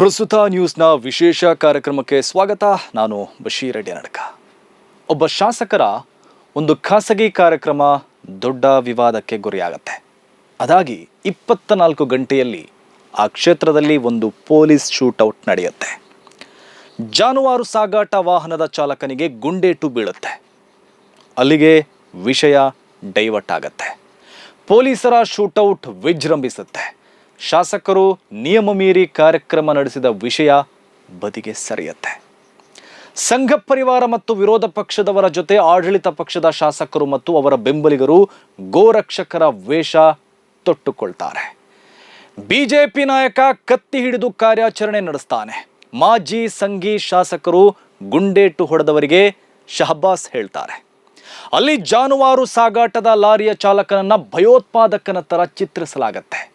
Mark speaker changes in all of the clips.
Speaker 1: ಪ್ರಸ್ತುತ ನ್ಯೂಸ್ನ ವಿಶೇಷ ಕಾರ್ಯಕ್ರಮಕ್ಕೆ ಸ್ವಾಗತ. ನಾನು ಬಶೀರ್ ನಡಕ. ಒಬ್ಬ ಶಾಸಕರ ಒಂದು ಖಾಸಗಿ ಕಾರ್ಯಕ್ರಮ ದೊಡ್ಡ ವಿವಾದಕ್ಕೆ ಗುರಿಯಾಗತ್ತೆ. ಅದಾಗಿ ಇಪ್ಪತ್ತ ನಾಲ್ಕು ಗಂಟೆಯಲ್ಲಿ ಆ ಕ್ಷೇತ್ರದಲ್ಲಿ ಒಂದು ಪೊಲೀಸ್ ಶೂಟೌಟ್ ನಡೆಯುತ್ತೆ. ಜಾನುವಾರು ಸಾಗಾಟ ವಾಹನದ ಚಾಲಕನಿಗೆ ಗುಂಡೇಟು ಬೀಳುತ್ತೆ. ಅಲ್ಲಿಗೆ ವಿಷಯ ಡೈವರ್ಟ್ ಆಗತ್ತೆ. ಪೊಲೀಸರ ಶೂಟೌಟ್ ವಿಜೃಂಭಿಸುತ್ತೆ. ಶಾಸಕರು ನಿಯಮ ಮೀರಿ ಕಾರ್ಯಕ್ರಮ ನಡೆಸಿದ ವಿಷಯ ಬದಿಗೆ ಸರಿಯುತ್ತೆ. ಸಂಘ ಪರಿವಾರ ಮತ್ತು ವಿರೋಧ ಪಕ್ಷದವರ ಜೊತೆ ಆಡಳಿತ ಪಕ್ಷದ ಶಾಸಕರು ಮತ್ತು ಅವರ ಬೆಂಬಲಿಗರು ಗೋರಕ್ಷಕರ ವೇಷ ತೊಟ್ಟುಕೊಳ್ತಾರೆ. ಬಿಜೆಪಿ ನಾಯಕ ಕತ್ತಿ ಹಿಡಿದು ಕಾರ್ಯಾಚರಣೆ ನಡೆಸ್ತಾನೆ. ಮಾಜಿ ಸಂಘಿ ಶಾಸಕರು ಗುಂಡೇಟು ಹೊಡೆದವರಿಗೆ ಶಹಬಾಸ್ ಹೇಳ್ತಾರೆ. ಅಲ್ಲಿ ಜಾನುವಾರು ಸಾಗಾಟದ ಲಾರಿಯ ಚಾಲಕನನ್ನ ಭಯೋತ್ಪಾದಕನ ತರ ಚಿತ್ರಿಸಲಾಗತ್ತೆ.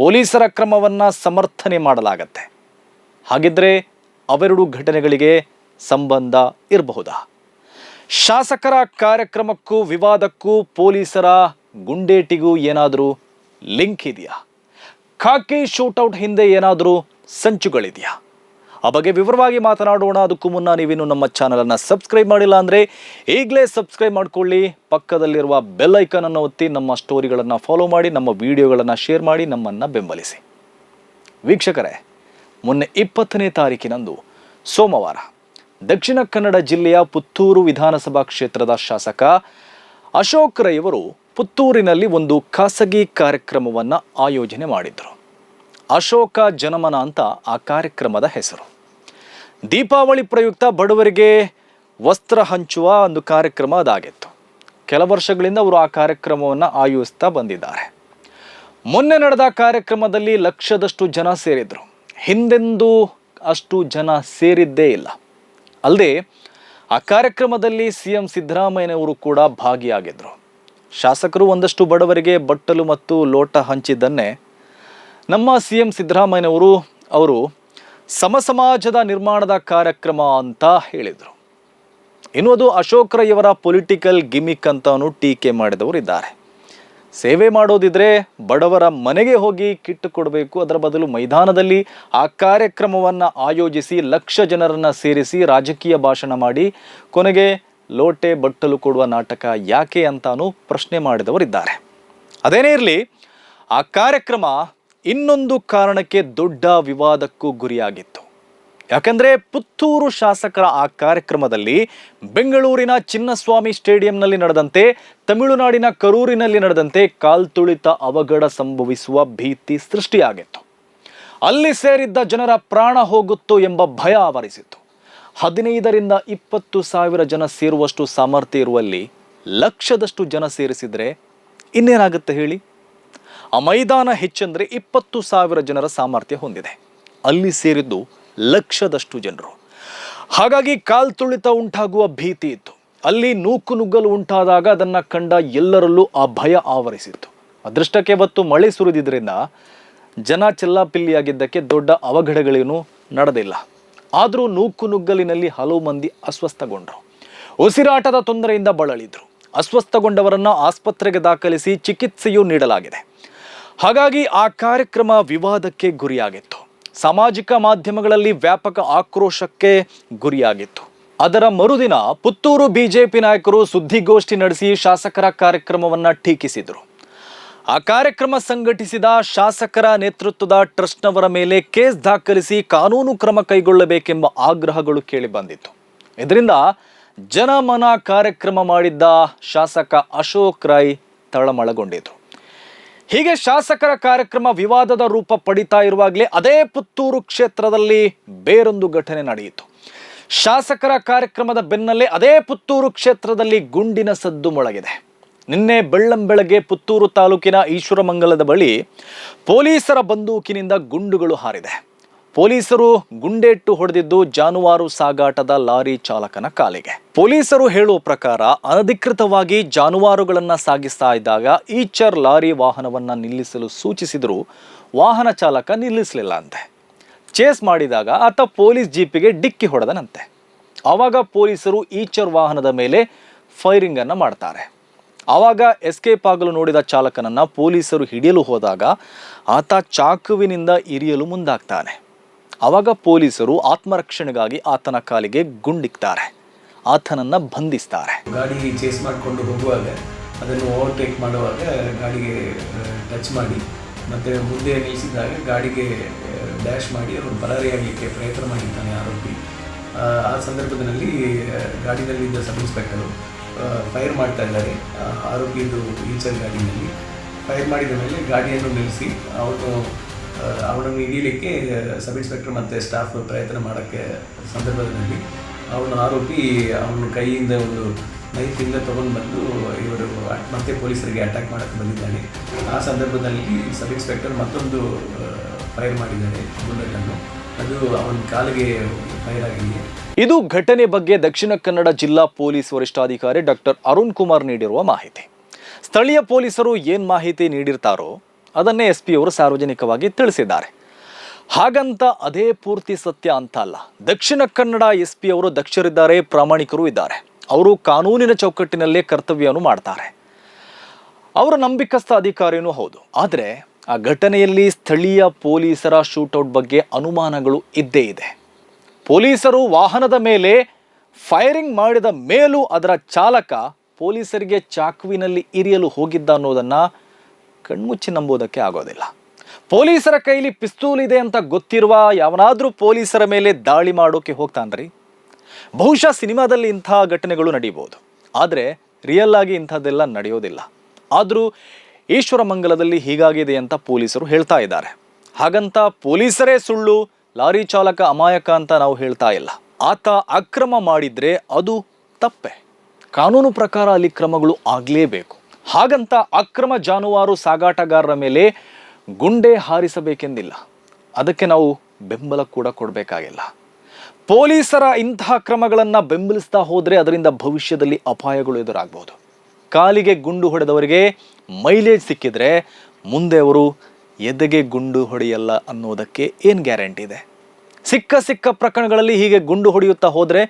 Speaker 1: ಪೊಲೀಸರ ಕ್ರಮವನ್ನು ಸಮರ್ಥನೆ ಮಾಡಲಾಗತ್ತೆ. ಹಾಗಿದ್ರೆ ಅವೆರಡು ಘಟನೆಗಳಿಗೆ ಸಂಬಂಧ ಇರಬಹುದಾ? ಶಾಸಕರ ಕಾರ್ಯಕ್ರಮಕ್ಕೂ ವಿವಾದಕ್ಕೂ ಪೊಲೀಸರ ಗುಂಡೇಟಿಗೂ ಏನಾದರೂ ಲಿಂಕ್ ಇದೆಯಾ? ಖಾಕಿ ಶೂಟೌಟ್ ಹಿಂದೆ ಏನಾದರೂ ಸಂಚುಗಳಿದೆಯಾ? ಆ ಬಗ್ಗೆ ವಿವರವಾಗಿ ಮಾತನಾಡೋಣ. ಅದಕ್ಕೂ ಮುನ್ನ ನೀವಿನ್ನು ನಮ್ಮ ಚಾನಲನ್ನು ಸಬ್ಸ್ಕ್ರೈಬ್ ಮಾಡಿಲ್ಲ ಅಂದರೆ ಈಗಲೇ ಸಬ್ಸ್ಕ್ರೈಬ್ ಮಾಡ್ಕೊಳ್ಳಿ. ಪಕ್ಕದಲ್ಲಿರುವ ಬೆಲ್ ಐಕನನ್ನು ಒತ್ತಿ ನಮ್ಮ ಸ್ಟೋರಿಗಳನ್ನು ಫಾಲೋ ಮಾಡಿ, ನಮ್ಮ ವಿಡಿಯೋಗಳನ್ನು ಶೇರ್ ಮಾಡಿ, ನಮ್ಮನ್ನು ಬೆಂಬಲಿಸಿ. ವೀಕ್ಷಕರೇ, ಮೊನ್ನೆ ಇಪ್ಪತ್ತನೇ ತಾರೀಕಿನಂದು ಸೋಮವಾರ ದಕ್ಷಿಣ ಕನ್ನಡ ಜಿಲ್ಲೆಯ ಪುತ್ತೂರು ವಿಧಾನಸಭಾ ಕ್ಷೇತ್ರದ ಶಾಸಕ ಅಶೋಕ್ ರೈ ಅವರು ಪುತ್ತೂರಿನಲ್ಲಿ ಒಂದು ಖಾಸಗಿ ಕಾರ್ಯಕ್ರಮವನ್ನು ಆಯೋಜನೆ ಮಾಡಿದರು. ಅಶೋಕ ಜನಮನ ಅಂತ ಆ ಕಾರ್ಯಕ್ರಮದ ಹೆಸರು. ದೀಪಾವಳಿ ಪ್ರಯುಕ್ತ ಬಡವರಿಗೆ ವಸ್ತ್ರ ಹಂಚುವ ಒಂದು ಕಾರ್ಯಕ್ರಮ ಅದಾಗಿತ್ತು. ಕೆಲ ವರ್ಷಗಳಿಂದ ಅವರು ಆ ಕಾರ್ಯಕ್ರಮವನ್ನು ಆಯೋಜಿಸ್ತಾ ಬಂದಿದ್ದಾರೆ. ಮೊನ್ನೆ ನಡೆದ ಕಾರ್ಯಕ್ರಮದಲ್ಲಿ ಲಕ್ಷದಷ್ಟು ಜನ ಸೇರಿದರು. ಹಿಂದೆಂದೂ ಅಷ್ಟು ಜನ ಸೇರಿದ್ದೇ ಇಲ್ಲ. ಅಲ್ಲದೆ ಆ ಕಾರ್ಯಕ್ರಮದಲ್ಲಿ ಸಿ ಎಂ ಸಿದ್ದರಾಮಯ್ಯನವರು ಕೂಡ ಭಾಗಿಯಾಗಿದ್ದರು ಶಾಸಕರು ಒಂದಷ್ಟು ಬಡವರಿಗೆ ಬಟ್ಟಲು ಮತ್ತು ಲೋಟ ಹಂಚಿದ್ದನ್ನೇ ನಮ್ಮ ಸಿ ಎಂ ಸಿದ್ದರಾಮಯ್ಯನವರು ಅವರು ಸಮಸಮಾಜದ ನಿರ್ಮಾಣದ ಕಾರ್ಯಕ್ರಮ ಅಂತ ಹೇಳಿದರು. ಇನ್ನು ಅದು ಅಶೋಕ್ ರೈ ಅವರ ಪೊಲಿಟಿಕಲ್ ಗಿಮಿಕ್ ಅಂತಾನು ಟೀಕೆ ಮಾಡಿದವರು ಇದ್ದಾರೆ. ಸೇವೆ ಮಾಡೋದಿದ್ರೆ ಬಡವರ ಮನೆಗೆ ಹೋಗಿ ಕಿಟ್ಟು ಕೊಡಬೇಕು, ಅದರ ಬದಲು ಮೈದಾನದಲ್ಲಿ ಆ ಕಾರ್ಯಕ್ರಮವನ್ನು ಆಯೋಜಿಸಿ ಲಕ್ಷ ಜನರನ್ನು ಸೇರಿಸಿ ರಾಜಕೀಯ ಭಾಷಣ ಮಾಡಿ ಕೊನೆಗೆ ಲೋಟೆ ಬಟ್ಟಲು ಕೊಡುವ ನಾಟಕ ಯಾಕೆ ಅಂತಾನು ಪ್ರಶ್ನೆ ಮಾಡಿದವರಿದ್ದಾರೆ. ಅದೇನೇ ಇರಲಿ, ಆ ಕಾರ್ಯಕ್ರಮ ಇನ್ನೊಂದು ಕಾರಣಕ್ಕೆ ದೊಡ್ಡ ವಿವಾದಕ್ಕೂ ಗುರಿಯಾಗಿತ್ತು. ಯಾಕಂದರೆ ಪುತ್ತೂರು ಶಾಸಕರ ಆ ಕಾರ್ಯಕ್ರಮದಲ್ಲಿ ಬೆಂಗಳೂರಿನ ಚಿನ್ನಸ್ವಾಮಿ ಸ್ಟೇಡಿಯಂನಲ್ಲಿ ನಡೆದಂತೆ, ತಮಿಳುನಾಡಿನ ಕರೂರಿನಲ್ಲಿ ನಡೆದಂತೆ ಕಾಲ್ತುಳಿತ ಅವಘಡ ಸಂಭವಿಸುವ ಭೀತಿ ಸೃಷ್ಟಿಯಾಗಿತ್ತು. ಅಲ್ಲಿ ಸೇರಿದ್ದ ಜನರ ಪ್ರಾಣ ಹೋಗುತ್ತೋ ಎಂಬ ಭಯ ಆವರಿಸಿತ್ತು. ಹದಿನೈದರಿಂದ ಇಪ್ಪತ್ತು ಸಾವಿರ ಜನ ಸೇರುವಷ್ಟು ಸಾಮರ್ಥ್ಯ ಇರುವಲ್ಲಿ ಲಕ್ಷದಷ್ಟು ಜನ ಸೇರಿಸಿದರೆ ಇನ್ನೇನಾಗುತ್ತೆ ಹೇಳಿ? ಆ ಮೈದಾನ ಹೆಚ್ಚೆಂದರೆ ಇಪ್ಪತ್ತು ಸಾವಿರ ಜನರ ಸಾಮರ್ಥ್ಯ ಹೊಂದಿದೆ. ಅಲ್ಲಿ ಸೇರಿದ್ದು ಲಕ್ಷದಷ್ಟು ಜನರು. ಹಾಗಾಗಿ ಕಾಲ್ತುಳಿತ ಉಂಟಾಗುವ ಭೀತಿ ಇತ್ತು. ಅಲ್ಲಿ ನೂಕು ನುಗ್ಗಲು ಉಂಟಾದಾಗ ಅದನ್ನು ಕಂಡ ಎಲ್ಲರಲ್ಲೂ ಆ ಭಯ ಆವರಿಸಿತ್ತು. ಅದೃಷ್ಟಕ್ಕೆ ಇವತ್ತು ಮಳೆ ಸುರಿದಿದ್ದರಿಂದ ಜನ ಚೆಲ್ಲಾಪಿಲ್ಲಿಯಾಗಿದ್ದಕ್ಕೆ ದೊಡ್ಡ ಅವಘಡಗಳೇನು ನಡೆದಿಲ್ಲ. ಆದರೂ ನೂಕು ನುಗ್ಗಲಿನಲ್ಲಿ ಹಲವು ಮಂದಿ ಅಸ್ವಸ್ಥಗೊಂಡರು. ಉಸಿರಾಟದ ತೊಂದರೆಯಿಂದ ಬಳಲಿದ್ರು. ಅಸ್ವಸ್ಥಗೊಂಡವರನ್ನು ಆಸ್ಪತ್ರೆಗೆ ದಾಖಲಿಸಿ ಚಿಕಿತ್ಸೆಯೂ ನೀಡಲಾಗಿದೆ. ಹಾಗಾಗಿ ಆ ಕಾರ್ಯಕ್ರಮ ವಿವಾದಕ್ಕೆ ಗುರಿಯಾಗಿತ್ತು. ಸಾಮಾಜಿಕ ಮಾಧ್ಯಮಗಳಲ್ಲಿ ವ್ಯಾಪಕ ಆಕ್ರೋಶಕ್ಕೆ ಗುರಿಯಾಗಿತ್ತು. ಅದರ ಮರುದಿನ ಪುತ್ತೂರು ಬಿಜೆಪಿ ನಾಯಕರು ಸುದ್ದಿಗೋಷ್ಠಿ ನಡೆಸಿ ಶಾಸಕರ ಕಾರ್ಯಕ್ರಮವನ್ನ ಟೀಕಿಸಿದರು. ಆ ಕಾರ್ಯಕ್ರಮ ಸಂಘಟಿಸಿದ ಶಾಸಕರ ನೇತೃತ್ವದ ಟ್ರಸ್ಟ್ನವರ ಮೇಲೆ ಕೇಸ್ ದಾಖಲಿಸಿ ಕಾನೂನು ಕ್ರಮ ಕೈಗೊಳ್ಳಬೇಕೆಂಬ ಆಗ್ರಹಗಳು ಕೇಳಿಬಂದಿತ್ತು. ಇದರಿಂದ ಜನಮನ ಕಾರ್ಯಕ್ರಮ ಮಾಡಿದ್ದ ಶಾಸಕ ಅಶೋಕ್ ರೈ ತಳಮಳಗೊಂಡಿದ್ರು. ಹೀಗೆ ಶಾಸಕರ ಕಾರ್ಯಕ್ರಮ ವಿವಾದದ ರೂಪ ಪಡಿತಾ ಇರುವಾಗಲೇ ಅದೇ ಪುತ್ತೂರು ಕ್ಷೇತ್ರದಲ್ಲಿ ಬೇರೊಂದು ಘಟನೆ ನಡೆಯಿತು. ಶಾಸಕರ ಕಾರ್ಯಕ್ರಮದ ಬೆನ್ನಲ್ಲೇ ಅದೇ ಪುತ್ತೂರು ಕ್ಷೇತ್ರದಲ್ಲಿ ಗುಂಡಿನ ಸದ್ದು ಮೊಳಗಿದೆ. ನಿನ್ನೆ ಬೆಳ್ಳಂಬೆಳಗ್ಗೆ ಪುತ್ತೂರು ತಾಲೂಕಿನ ಈಶ್ವರಮಂಗಲದ ಬಳಿ ಪೊಲೀಸರ ಬಂದೂಕಿನಿಂದ ಗುಂಡುಗಳು ಹಾರಿದೆ. ಪೊಲೀಸರು ಗುಂಡೇಟ್ಟು ಹೊಡೆದಿದ್ದು ಜಾನುವಾರು ಸಾಗಾಟದ ಲಾರಿ ಚಾಲಕನ ಕಾಲಿಗೆ. ಪೊಲೀಸರು ಹೇಳುವ ಪ್ರಕಾರ ಅನಧಿಕೃತವಾಗಿ ಜಾನುವಾರುಗಳನ್ನು ಸಾಗಿಸ್ತಾ ಇದ್ದಾಗ ಈಚರ್ ಲಾರಿ ವಾಹನವನ್ನು ನಿಲ್ಲಿಸಲು ಸೂಚಿಸಿದರೂ ವಾಹನ ಚಾಲಕ ನಿಲ್ಲಿಸಲಿಲ್ಲ ಅಂತೆ. ಚೇಸ್ ಮಾಡಿದಾಗ ಆತ ಪೊಲೀಸ್ ಜೀಪಿಗೆ ಡಿಕ್ಕಿ ಹೊಡೆದನಂತೆ. ಆವಾಗ ಪೊಲೀಸರು ಈಚರ್ ವಾಹನದ ಮೇಲೆ ಫೈರಿಂಗ್ ಅನ್ನ ಮಾಡ್ತಾರೆ. ಆವಾಗ ಎಸ್ಕೇಪ್ ಆಗಲು ನೋಡಿದ ಚಾಲಕನನ್ನ ಪೊಲೀಸರು ಹಿಡಿಯಲು ಹೋದಾಗ ಆತ ಚಾಕುವಿನಿಂದ ಇರಿಯಲು ಮುಂದಾಗ್ತಾನೆ. ಆವಾಗ ಪೊಲೀಸರು ಆತ್ಮರಕ್ಷಣೆಗಾಗಿ ಆತನ ಕಾಲಿಗೆ ಗುಂಡಿಕ್ತಾರೆ. ಆತನನ್ನ ಬಂಧಿಸ್ತಾರೆ.
Speaker 2: ಗಾಡಿ ಚೇಸ್ ಮಾಡಿಕೊಂಡು ಹೋಗುವಾಗ ಅದನ್ನು ಓವರ್ಟೇಕ್ ಮಾಡುವಾಗ ಗಾಡಿಗೆ ಟಚ್ ಮಾಡಿ ಮತ್ತು ಮುಂದೆ ನಿಲ್ಲಿಸಿದಾಗ ಗಾಡಿಗೆ ಡ್ಯಾಶ್ ಮಾಡಿ ಅವರು ಪರಾರಿಯಾಗಲಿಕ್ಕೆ ಪ್ರಯತ್ನ ಮಾಡಿದ್ದಾನೆ ಆರೋಪಿ. ಆ, ಸಂದರ್ಭದಲ್ಲಿ ಗಾಡಿನಲ್ಲಿದ್ದ ಸಬ್ ಇನ್ಸ್ಪೆಕ್ಟರು ಫೈರ್ ಮಾಡ್ತಾ ಇದ್ದಾರೆ. ಆರೋಪಿಯದು ಈಚರ್ ಗಾಡಿನಲ್ಲಿ. ಫೈರ್ ಮಾಡಿದ ಮೇಲೆ ಗಾಡಿಯನ್ನು ನಿಲ್ಲಿಸಿ ಅವನು ಅವನನ್ನು ಹಿಡಿಯಲಿಕ್ಕೆ ಸಬ್ ಇನ್ಸ್ಪೆಕ್ಟರ್ ಮತ್ತು ಸ್ಟಾಫ್ ಪ್ರಯತ್ನ ಮಾಡೋಕ್ಕೆ ಸಂದರ್ಭದಲ್ಲಿ ಅವನು ಆರೋಪಿ, ಅವನ ಕೈಯಿಂದ ಒಂದು ನೈಫಿಂದ ತೊಗೊಂಡು ಬಂದು ಇವರು ಮತ್ತೆ ಪೊಲೀಸರಿಗೆ ಅಟ್ಯಾಕ್ ಮಾಡಕ್ಕೆ ಬಂದಿದ್ದಾನೆ. ಆ ಸಂದರ್ಭದಲ್ಲಿ ಸಬ್ ಇನ್ಸ್ಪೆಕ್ಟರ್ ಮತ್ತೊಂದು ಫೈರ್ ಮಾಡಿದ್ದಾರೆ ಬುಲೆಟನ್ನು ಅದು ಅವನ ಕಾಲಿಗೆ ಫೈರ್ ಆಗಿದೆ.
Speaker 1: ಇದು ಘಟನೆ ಬಗ್ಗೆ ದಕ್ಷಿಣ ಕನ್ನಡ ಜಿಲ್ಲಾ ಪೊಲೀಸ್ ವರಿಷ್ಠಾಧಿಕಾರಿ ಡಾಕ್ಟರ್ ಅರುಣ್ ಕುಮಾರ್ ನೀಡಿರುವ ಮಾಹಿತಿ. ಸ್ಥಳೀಯ ಪೊಲೀಸರು ಏನು ಮಾಹಿತಿ ನೀಡಿರ್ತಾರೋ ಅದನ್ನೇ ಎಸ್ ಪಿ ಅವರು ಸಾರ್ವಜನಿಕವಾಗಿ ತಿಳಿಸಿದ್ದಾರೆ. ಹಾಗಂತ ಅದೇ ಪೂರ್ತಿ ಸತ್ಯ ಅಂತ ಅಲ್ಲ. ದಕ್ಷಿಣ ಕನ್ನಡ ಎಸ್ ಪಿ ಅವರು ದಕ್ಷರಿದ್ದಾರೆ, ಪ್ರಾಮಾಣಿಕರು ಇದ್ದಾರೆ. ಅವರು ಕಾನೂನಿನ ಚೌಕಟ್ಟಿನಲ್ಲೇ ಕರ್ತವ್ಯವನ್ನು ಮಾಡ್ತಾರೆ. ಅವರ ನಂಬಿಕಸ್ಥ ಅಧಿಕಾರಿಯೂ ಹೌದು. ಆದರೆ ಆ ಘಟನೆಯಲ್ಲಿ ಸ್ಥಳೀಯ ಪೊಲೀಸರ ಶೂಟೌಟ್ ಬಗ್ಗೆ ಅನುಮಾನಗಳು ಇದ್ದೇ ಇದೆ. ಪೊಲೀಸರು ವಾಹನದ ಮೇಲೆ ಫೈರಿಂಗ್ ಮಾಡಿದ ಮೇಲೂ ಅದರ ಚಾಲಕ ಪೊಲೀಸರಿಗೆ ಚಾಕುವಿನಲ್ಲಿ ಇರಿಯಲು ಹೋಗಿದ್ದ ಅನ್ನೋದನ್ನು ಕಣ್ಮುಚ್ಚಿ ನಂಬುವುದಕ್ಕೆ ಆಗೋದಿಲ್ಲ. ಪೊಲೀಸರ ಕೈಲಿ ಪಿಸ್ತೂಲ್ ಇದೆ ಅಂತ ಗೊತ್ತಿರುವ ಯಾವನಾದರೂ ಪೊಲೀಸರ ಮೇಲೆ ದಾಳಿ ಮಾಡೋಕೆ ಹೋಗ್ತಾನ್ರಿ? ಬಹುಶಃ ಸಿನಿಮಾದಲ್ಲಿ ಇಂಥ ಘಟನೆಗಳು ನಡೆಯಬಹುದು ಆದರೆ ರಿಯಲ್ ಆಗಿ ಇಂಥದ್ದೆಲ್ಲ ನಡೆಯೋದಿಲ್ಲ. ಆದರೂ ಈಶ್ವರ ಮಂಗಲದಲ್ಲಿ ಹೀಗಾಗಿದೆ ಅಂತ ಪೊಲೀಸರು ಹೇಳ್ತಾ ಇದ್ದಾರೆ. ಹಾಗಂತ ಪೊಲೀಸರೇ ಸುಳ್ಳು, ಲಾರಿ ಚಾಲಕ ಅಮಾಯಕ ಅಂತ ನಾವು ಹೇಳ್ತಾ ಇಲ್ಲ. ಆತ ಅಕ್ರಮ ಮಾಡಿದ್ರೆ ಅದು ತಪ್ಪೆ. ಕಾನೂನು ಪ್ರಕಾರ ಅಲ್ಲಿ ಕ್ರಮಗಳು ಆಗಲೇಬೇಕು. ಹಾಗಂತ ಅಕ್ರಮ ಜಾನುವಾರು ಸಾಗಾಟಗಾರರ ಮೇಲೆ ಗುಂಡೆ ಹಾರಿಸಬೇಕೆಂದಿಲ್ಲ. ಅದಕ್ಕೆ ನಾವು ಬೆಂಬಲ ಕೂಡ ಕೊಡಬೇಕಾಗಿಲ್ಲ. ಪೊಲೀಸರ ಇಂತಹ ಕ್ರಮಗಳನ್ನು ಬೆಂಬಲಿಸ್ತಾ ಹೋದರೆ ಅದರಿಂದ ಭವಿಷ್ಯದಲ್ಲಿ ಅಪಾಯಗಳು ಎದುರಾಗಬಹುದು ಕಾಲಿಗೆ ಗುಂಡು ಹೊಡೆದವರಿಗೆ ಮೈಲೇಜ್ ಸಿಕ್ಕಿದ್ರೆ ಮುಂದೆ ಅವರು ಎದೆಗೆ ಗುಂಡು ಹೊಡೆಯಲ್ಲ ಅನ್ನೋದಕ್ಕೆ ಏನು ಗ್ಯಾರಂಟಿ ಇದೆ? ಸಿಕ್ಕ ಸಿಕ್ಕ ಪ್ರಕರಣಗಳಲ್ಲಿ ಹೀಗೆ ಗುಂಡು ಹೊಡೆಯುತ್ತಾ ಹೋದರೆ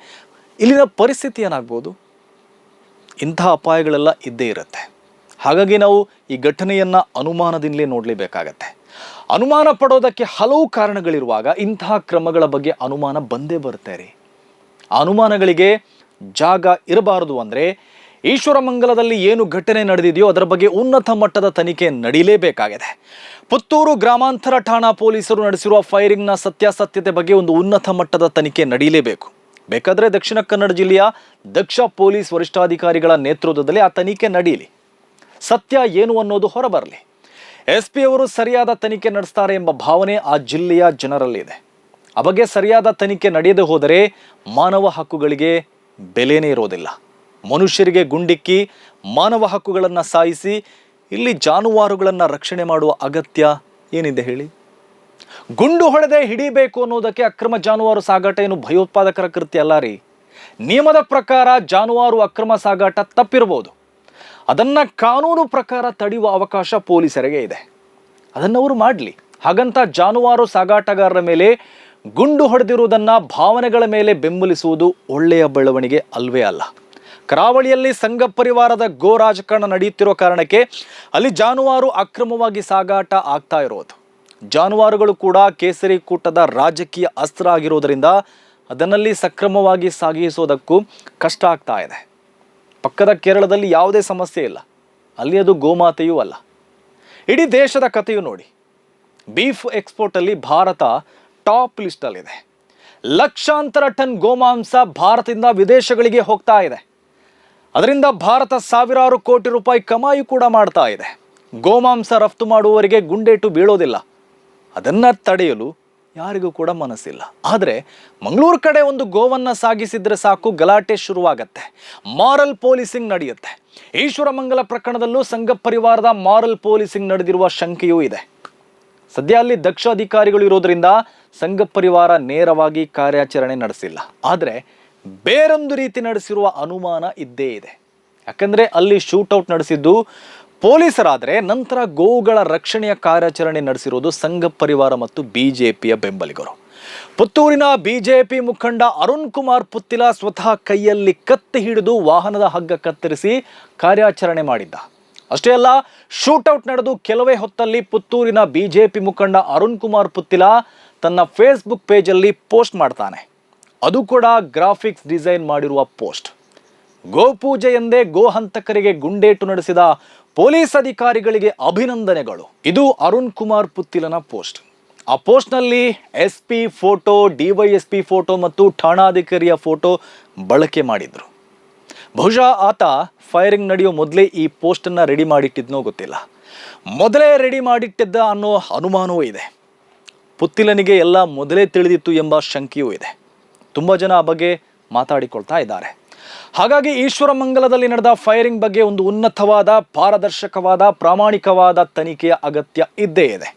Speaker 1: ಇಲ್ಲಿನ ಪರಿಸ್ಥಿತಿ ಏನಾಗ್ಬೋದು? ಇಂತಹ ಅಪಾಯಗಳೆಲ್ಲ ಇದ್ದೇ ಇರುತ್ತೆ. ಹಾಗಾಗಿ ನಾವು ಈ ಘಟನೆಯನ್ನು ಅನುಮಾನದಿಂದಲೇ ನೋಡಲೇಬೇಕಾಗತ್ತೆ. ಅನುಮಾನ ಪಡೋದಕ್ಕೆ ಹಲವು ಕಾರಣಗಳಿರುವಾಗ ಇಂತಹ ಕ್ರಮಗಳ ಬಗ್ಗೆ ಅನುಮಾನ ಬಂದೇ ಬರುತ್ತೆ ರೀ. ಅನುಮಾನಗಳಿಗೆ ಜಾಗ ಇರಬಾರದು ಅಂದರೆ ಈಶ್ವರಮಂಗಲದಲ್ಲಿ ಏನು ಘಟನೆ ನಡೆದಿದೆಯೋ ಅದರ ಬಗ್ಗೆ ಉನ್ನತ ಮಟ್ಟದ ತನಿಖೆ ನಡೀಲೇಬೇಕಾಗಿದೆ. ಪುತ್ತೂರು ಗ್ರಾಮಾಂತರ ಠಾಣಾ ಪೊಲೀಸರು ನಡೆಸಿರುವ ಫೈರಿಂಗ್ನ ಸತ್ಯಾಸತ್ಯತೆ ಬಗ್ಗೆ ಒಂದು ಉನ್ನತ ಮಟ್ಟದ ತನಿಖೆ ನಡೀಲೇಬೇಕು. ಬೇಕಾದರೆ ದಕ್ಷಿಣ ಕನ್ನಡ ಜಿಲ್ಲೆಯ ದಕ್ಷ ಪೊಲೀಸ್ ವರಿಷ್ಠಾಧಿಕಾರಿಗಳ ನೇತೃತ್ವದಲ್ಲಿ ಆ ತನಿಖೆ ನಡೀಲಿ. ಸತ್ಯ ಏನು ಅನ್ನೋದು ಹೊರಬರಲಿ. ಎಸ್ ಪಿ ಅವರು ಸರಿಯಾದ ತನಿಖೆ ನಡೆಸ್ತಾರೆ ಎಂಬ ಭಾವನೆ ಆ ಜಿಲ್ಲೆಯ ಜನರಲ್ಲಿದೆ. ಆ ಬಗ್ಗೆ ಸರಿಯಾದ ತನಿಖೆ ನಡೆಯದೆ ಹೋದರೆ ಮಾನವ ಹಕ್ಕುಗಳಿಗೆ ಬೆಲೆನೇ ಇರೋದಿಲ್ಲ. ಮನುಷ್ಯರಿಗೆ ಗುಂಡಿಕ್ಕಿ, ಮಾನವ ಹಕ್ಕುಗಳನ್ನು ಸಾಯಿಸಿ, ಇಲ್ಲಿ ಜಾನುವಾರುಗಳನ್ನು ರಕ್ಷಣೆ ಮಾಡುವ ಅಗತ್ಯ ಏನಿದೆ ಹೇಳಿ? ಗುಂಡು ಹೊಡೆದೆ ಹಿಡಿಬೇಕು ಅನ್ನೋದಕ್ಕೆ ಅಕ್ರಮ ಜಾನುವಾರು ಸಾಗಾಟ ಏನು ಭಯೋತ್ಪಾದಕರ ಕೃತ್ಯ ಅಲ್ಲ ರೀ. ನಿಯಮದ ಪ್ರಕಾರ ಜಾನುವಾರು ಅಕ್ರಮ ಸಾಗಾಟ ತಪ್ಪಿರಬಹುದು ಅದನ್ನ ಕಾನೂನು ಪ್ರಕಾರ ತಡೆಯುವ ಅವಕಾಶ ಪೊಲೀಸರಿಗೆ ಇದೆ. ಅದನ್ನು ಅವರು ಮಾಡಲಿ. ಹಾಗಂತ ಜಾನುವಾರು ಸಾಗಾಟಗಾರರ ಮೇಲೆ ಗುಂಡು ಹೊಡೆದಿರುವುದನ್ನ ಭಾವನೆಗಳ ಮೇಲೆ ಬೆಂಬಲಿಸುವುದು ಒಳ್ಳೆಯ ಬೆಳವಣಿಗೆ ಅಲ್ವೇ ಅಲ್ಲ. ಕರಾವಳಿಯಲ್ಲಿ ಸಂಘ ಪರಿವಾರದ ಗೋ ರಾಜಕಾರಣ ನಡೆಯುತ್ತಿರುವ ಕಾರಣಕ್ಕೆ ಅಲ್ಲಿ ಜಾನುವಾರು ಅಕ್ರಮವಾಗಿ ಸಾಗಾಟ ಆಗ್ತಾ ಇರೋದು. ಜಾನುವಾರುಗಳು ಕೂಡ ಕೇಸರಿ ಕೂಟದ ರಾಜಕೀಯ ಅಸ್ತ್ರ ಆಗಿರೋದರಿಂದ ಅದನ್ನಲ್ಲಿ ಸಕ್ರಮವಾಗಿ ಸಾಗಿಸೋದಕ್ಕೂ ಕಷ್ಟ ಆಗ್ತಾ ಇದೆ. ಪಕ್ಕದ ಕೇರಳದಲ್ಲಿ ಯಾವುದೇ ಸಮಸ್ಯೆ ಇಲ್ಲ. ಅಲ್ಲಿ ಅದು ಗೋಮಾತೆಯೂ ಅಲ್ಲ. ಇಡೀ ದೇಶದ ಕಥೆಯು ನೋಡಿ. ಬೀಫ್ ಎಕ್ಸ್ಪೋರ್ಟಲ್ಲಿ ಭಾರತ ಟಾಪ್ ಲಿಸ್ಟಲ್ಲಿದೆ. ಲಕ್ಷಾಂತರ ಟನ್ ಗೋಮಾಂಸ ಭಾರತದಿಂದ ವಿದೇಶಗಳಿಗೆ ಹೋಗ್ತಾ ಇದೆ. ಅದರಿಂದ ಭಾರತ ಸಾವಿರಾರು ಕೋಟಿ ರೂಪಾಯಿ ಕಮಾಯಿ ಕೂಡ ಮಾಡ್ತಾ ಇದೆ. ಗೋಮಾಂಸ ರಫ್ತು ಮಾಡುವವರಿಗೆ ಗುಂಡೇಟು ಬೀಳೋದಿಲ್ಲ. ಅದನ್ನು ತಡೆಯಲು ಯಾರಿಗೂ ಕೂಡ ಮನಸ್ಸಿಲ್ಲ. ಆದರೆ ಮಂಗಳೂರು ಕಡೆ ಒಂದು ಗೋವನ್ನ ಸಾಗಿಸಿದ್ರೆ ಸಾಕು ಗಲಾಟೆ ಶುರುವಾಗತ್ತೆ. ಮಾರಲ್ ಪೊಲೀಸಿಂಗ್ ನಡೆಯುತ್ತೆ. ಈಶ್ವರಮಂಗಲ ಪ್ರಕರಣದಲ್ಲೂ ಸಂಘ ಪರಿವಾರದ ಮಾರಲ್ ಪೊಲೀಸಿಂಗ್ ನಡೆದಿರುವ ಶಂಕೆಯೂ ಇದೆ. ಸದ್ಯ ಅಲ್ಲಿ ದಕ್ಷ ಅಧಿಕಾರಿಗಳು ಇರೋದ್ರಿಂದ ಸಂಘ ಪರಿವಾರ ನೇರವಾಗಿ ಕಾರ್ಯಾಚರಣೆ ನಡೆಸಿಲ್ಲ. ಆದರೆ ಬೇರೊಂದು ರೀತಿ ನಡೆಸಿರುವ ಅನುಮಾನ ಇದ್ದೇ ಇದೆ. ಯಾಕಂದರೆ ಅಲ್ಲಿ ಶೂಟೌಟ್ ನಡೆಸಿದ್ದು ಪೊಲೀಸರಾದರೆ ನಂತರ ಗೋವುಗಳ ರಕ್ಷಣೆಯ ಕಾರ್ಯಾಚರಣೆ ನಡೆಸಿರೋದು ಸಂಘ ಪರಿವಾರ ಮತ್ತು ಬಿಜೆಪಿಯ ಬೆಂಬಲಿಗರು. ಪುತ್ತೂರಿನ ಬಿಜೆಪಿ ಮುಖಂಡ ಅರುಣ್ ಕುಮಾರ್ ಪುತ್ತಿಲ ಸ್ವತಃ ಕೈಯಲ್ಲಿ ಕತ್ತಿ ಹಿಡಿದು ವಾಹನದ ಹಗ್ಗ ಕತ್ತರಿಸಿ ಕಾರ್ಯಾಚರಣೆ ಮಾಡಿದ್ದ. ಅಷ್ಟೇ ಅಲ್ಲ ಶೂಟೌಟ್ ನಡೆದು ಕೆಲವೇ ಹೊತ್ತಲ್ಲಿ ಪುತ್ತೂರಿನ ಬಿಜೆಪಿ ಮುಖಂಡ ಅರುಣ್ ಕುಮಾರ್ ಪುತ್ತಿಲ ತನ್ನ ಫೇಸ್ಬುಕ್ ಪೇಜಲ್ಲಿ ಪೋಸ್ಟ್ ಮಾಡ್ತಾನೆ. ಅದು ಕೂಡ ಗ್ರಾಫಿಕ್ಸ್ ಡಿಸೈನ್ ಮಾಡಿರುವ ಪೋಸ್ಟ್ ಗೋಪೂಜೆ ಎಂದೇ ಗೋಹಂತಕರಿಗೆ ಗುಂಡೇಟು ನಡೆಸಿದ ಪೊಲೀಸ್ ಅಧಿಕಾರಿಗಳಿಗೆ ಅಭಿನಂದನೆಗಳು. ಇದು ಅರುಣ್ ಕುಮಾರ್ ಪುತ್ತಿಲನ ಪೋಸ್ಟ್. ಆ ಪೋಸ್ಟ್ನಲ್ಲಿ S P photo, DYSP photo ಮತ್ತು ಠಾಣಾಧಿಕಾರಿಯ ಫೋಟೋ ಬಳಕೆ ಮಾಡಿದ್ರು. ಬಹುಶಃ ಆತ ಫೈರಿಂಗ್ ನಡೆಯೋ ಮೊದಲೇ ಈ ಪೋಸ್ಟನ್ನು ರೆಡಿ ಮಾಡಿಟ್ಟಿದ್ನೋ ಗೊತ್ತಿಲ್ಲ. ಮೊದಲೇ ರೆಡಿ ಮಾಡಿಟ್ಟಿದ್ದ ಅನ್ನೋ ಅನುಮಾನವೂ ಇದೆ. ಪುತ್ತಿಲನಿಗೆ ಎಲ್ಲ ಮೊದಲೇ ತಿಳಿದಿತ್ತು ಎಂಬ ಶಂಕೆಯೂ ಇದೆ. ತುಂಬ ಜನ ಆ ಬಗ್ಗೆ ಮಾತಾಡಿಕೊಳ್ತಾ ಇದ್ದಾರೆ. ಹಾಗಾಗಿ ಈಶ್ವರ ಮಂಗಲದಲ್ಲಿ ನಡೆದ ಫೈರಿಂಗ್ ಬಗ್ಗೆ ಒಂದು ಉನ್ನತವಾದ, ಪಾರದರ್ಶಕವಾದ, ಪ್ರಾಮಾಣಿಕವಾದ ತನಿಖೆಯ ಅಗತ್ಯ ಇದ್ದೇ ಇದೆ.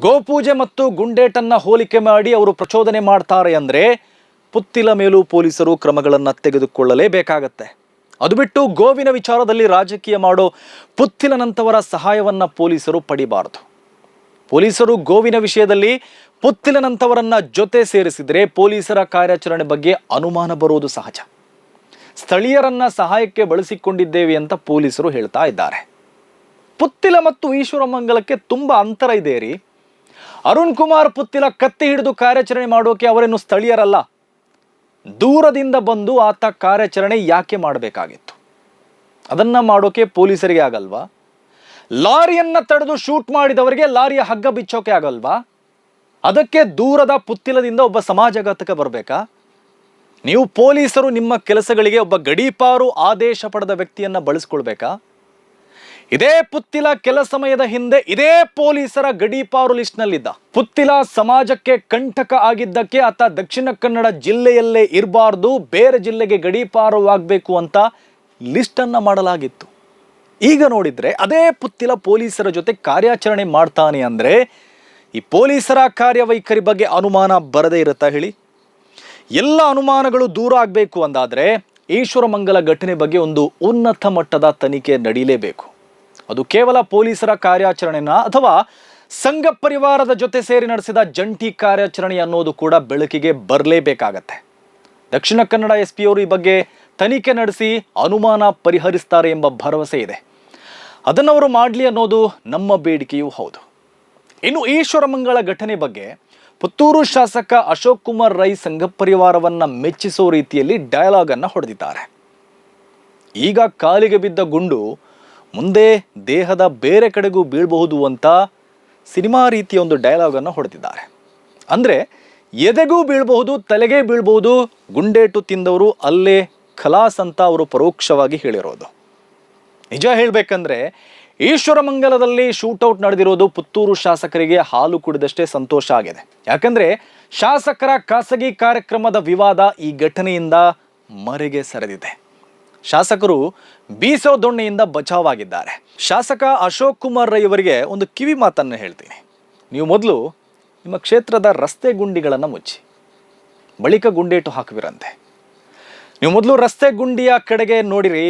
Speaker 1: ಗೋಪೂಜೆ ಮತ್ತು ಗುಂಡೇಟನ್ನ ಹೋಲಿಕೆ ಮಾಡಿ ಅವರು ಪ್ರಚೋದನೆ ಮಾಡ್ತಾರೆ ಅಂದರೆ ಪುತ್ತಿಲ ಮೇಲೂ ಪೊಲೀಸರು ಕ್ರಮಗಳನ್ನು ತೆಗೆದುಕೊಳ್ಳಲೇಬೇಕಾಗತ್ತೆ. ಅದು ಬಿಟ್ಟು ಗೋವಿನ ವಿಚಾರದಲ್ಲಿ ರಾಜಕೀಯ ಮಾಡೋ ಪುತ್ತಿಲನಂತವರ ಸಹಾಯವನ್ನ ಪೊಲೀಸರು ಪಡಿಬಾರದು. ಪೊಲೀಸರು ಗೋವಿನ ವಿಷಯದಲ್ಲಿ ಪುತ್ತಿಲನಂತವರನ್ನ ಜೊತೆ ಸೇರಿಸಿದರೆ ಪೊಲೀಸರ ಕಾರ್ಯಾಚರಣೆ ಬಗ್ಗೆ ಅನುಮಾನ ಬರುವುದು ಸಹಜ. ಸ್ಥಳೀಯರನ್ನ ಸಹಾಯಕ್ಕೆ ಬಳಸಿಕೊಂಡಿದ್ದೇವೆ ಅಂತ ಪೊಲೀಸರು ಹೇಳ್ತಾ ಇದ್ದಾರೆ. ಪುತ್ತಿಲ ಮತ್ತು ಈಶ್ವರಮಂಗಲಕ್ಕೆ ತುಂಬಾ ಅಂತರ ಇದೆ ರೀ. ಅರುಣ್ ಕುಮಾರ್ ಪುತ್ತಿಲ ಕತ್ತಿ ಹಿಡಿದು ಕಾರ್ಯಾಚರಣೆ ಮಾಡೋಕೆ ಅವರೇನು ಸ್ಥಳೀಯರಲ್ಲ. ದೂರದಿಂದ ಬಂದು ಆತ ಕಾರ್ಯಾಚರಣೆ ಯಾಕೆ ಮಾಡಬೇಕಾಗಿತ್ತು? ಅದನ್ನ ಮಾಡೋಕೆ ಪೊಲೀಸರಿಗೆ ಆಗಲ್ವಾ? ಲಾರಿಯನ್ನ ತಡೆದು ಶೂಟ್ ಮಾಡಿದವರಿಗೆ ಲಾರಿಯ ಹಗ್ಗ ಬಿಚ್ಚೋಕೆ ಆಗಲ್ವಾ? ಅದಕ್ಕೆ ದೂರದ ಪುತ್ತಿಲದಿಂದ ಒಬ್ಬ ಸಮಾಜಘಾತಕ ಬರಬೇಕಾ? ನೀವು ಪೊಲೀಸರು ನಿಮ್ಮ ಕೆಲಸಗಳಿಗೆ ಒಬ್ಬ ಗಡೀಪಾರು ಆದೇಶ ಪಡೆದ ವ್ಯಕ್ತಿಯನ್ನು ಬಳಸ್ಕೊಳ್ಬೇಕಾ? ಇದೇ ಪುತ್ತಿಲ ಕೆಲ ಸಮಯದ ಹಿಂದೆ ಇದೇ ಪೊಲೀಸರ ಗಡೀಪಾರು ಲಿಸ್ಟ್ನಲ್ಲಿದ್ದ. ಪುತ್ತಿಲ ಸಮಾಜಕ್ಕೆ ಕಂಟಕ ಆಗಿದ್ದಕ್ಕೆ ಆತ ದಕ್ಷಿಣ ಕನ್ನಡ ಜಿಲ್ಲೆಯಲ್ಲೇ ಇರಬಾರ್ದು, ಬೇರೆ ಜಿಲ್ಲೆಗೆ ಗಡೀಪಾರವಾಗಬೇಕು ಅಂತ ಲಿಸ್ಟನ್ನು ಮಾಡಲಾಗಿತ್ತು. ಈಗ ನೋಡಿದರೆ ಅದೇ ಪುತ್ತಿಲ ಪೊಲೀಸರ ಜೊತೆ ಕಾರ್ಯಾಚರಣೆ ಮಾಡ್ತಾನೆ ಅಂದರೆ ಈ ಪೊಲೀಸರ ಕಾರ್ಯವೈಖರಿ ಬಗ್ಗೆ ಅನುಮಾನ ಬರದೇ ಇರುತ್ತಾ ಹೇಳಿ? ಎಲ್ಲ ಅನುಮಾನಗಳು ದೂರ ಆಗಬೇಕು ಅಂದಾದರೆ ಈಶ್ವರಮಂಗಲ ಘಟನೆ ಬಗ್ಗೆ ಒಂದು ಉನ್ನತ ಮಟ್ಟದ ತನಿಖೆ ನಡೀಲೇಬೇಕು. ಅದು ಕೇವಲ ಪೊಲೀಸರ ಕಾರ್ಯಾಚರಣೆನ ಅಥವಾ ಸಂಘ ಪರಿವಾರದ ಜೊತೆ ಸೇರಿ ನಡೆಸಿದ ಜಂಟಿ ಕಾರ್ಯಾಚರಣೆ ಅನ್ನೋದು ಕೂಡ ಬೆಳಕಿಗೆ ಬರಲೇಬೇಕಾಗತ್ತೆ. ದಕ್ಷಿಣ ಕನ್ನಡ ಎಸ್ ಪಿ ಅವರು ಈ ಬಗ್ಗೆ ತನಿಖೆ ನಡೆಸಿ ಅನುಮಾನ ಪರಿಹರಿಸ್ತಾರೆ ಎಂಬ ಭರವಸೆ ಇದೆ. ಅದನ್ನು ಅವರು ಮಾಡಲಿ ಅನ್ನೋದು ನಮ್ಮ ಬೇಡಿಕೆಯೂ ಹೌದು. ಇನ್ನು ಈಶ್ವರಮಂಗಳ ಘಟನೆ ಬಗ್ಗೆ ಪುತ್ತೂರು ಶಾಸಕ ಅಶೋಕ್ ಕುಮಾರ್ ರೈ ಸಂಘ ಪರಿವಾರವನ್ನ ಮೆಚ್ಚಿಸೋ ರೀತಿಯಲ್ಲಿ ಡಯಲಾಗ್ ಅನ್ನ ಹೊಡೆದಿದ್ದಾರೆ. ಈಗ ಕಾಲಿಗೆ ಬಿದ್ದ ಗುಂಡು ಮುಂದೆ ದೇಹದ ಬೇರೆ ಕಡೆಗೂ ಬೀಳಬಹುದು ಅಂತ ಸಿನಿಮಾ ರೀತಿಯ ಒಂದು ಡಯಲಾಗ್ ಅನ್ನು ಹೊಡೆದಿದ್ದಾರೆ. ಅಂದ್ರೆ ಎದೆಗೂ ಬೀಳಬಹುದು, ತಲೆಗೆ ಬೀಳಬಹುದು, ಗುಂಡೇಟು ತಿಂದವರು ಅಲ್ಲೇ ಖಲಾಸ್ ಅಂತ ಅವರು ಪರೋಕ್ಷವಾಗಿ ಹೇಳಿರೋದು. ನಿಜ ಹೇಳಬೇಕಂದ್ರೆ ಈಶ್ವರಮಂಗಲದಲ್ಲಿ ಶೂಟೌಟ್ ನಡೆದಿರೋದು ಪುತ್ತೂರು ಶಾಸಕರಿಗೆ ಹಾಲು ಕುಡಿದಷ್ಟೇ ಸಂತೋಷ ಆಗಿದೆ. ಯಾಕಂದ್ರೆ ಶಾಸಕರ ಖಾಸಗಿ ಕಾರ್ಯಕ್ರಮದ ವಿವಾದ ಈ ಘಟನೆಯಿಂದ ಮರೆಗೆ ಸರಿದಿದೆ. ಶಾಸಕರು ಬೀಸೋ ದೊಣ್ಣೆಯಿಂದ ಬಚಾವಾಗಿದ್ದಾರೆ. ಶಾಸಕ ಅಶೋಕ್ ಕುಮಾರ್ ರೈ ಅವರಿಗೆ ಒಂದು ಕಿವಿ ಮಾತನ್ನು ಹೇಳ್ತೀನಿ. ನೀವು ಮೊದಲು ನಿಮ್ಮ ಕ್ಷೇತ್ರದ ರಸ್ತೆ ಗುಂಡಿಗಳನ್ನು ಮುಚ್ಚಿ. ಬಳಿಕ ಗುಂಡೇಟು ಹಾಕುವಿರಂತೆ. ನೀವು ಮೊದಲು ರಸ್ತೆ ಗುಂಡಿಯ ಕಡೆಗೆ ನೋಡಿರಿ,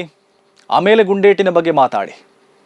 Speaker 1: ಆಮೇಲೆ ಗುಂಡೇಟಿನ ಬಗ್ಗೆ ಮಾತಾಡಿ.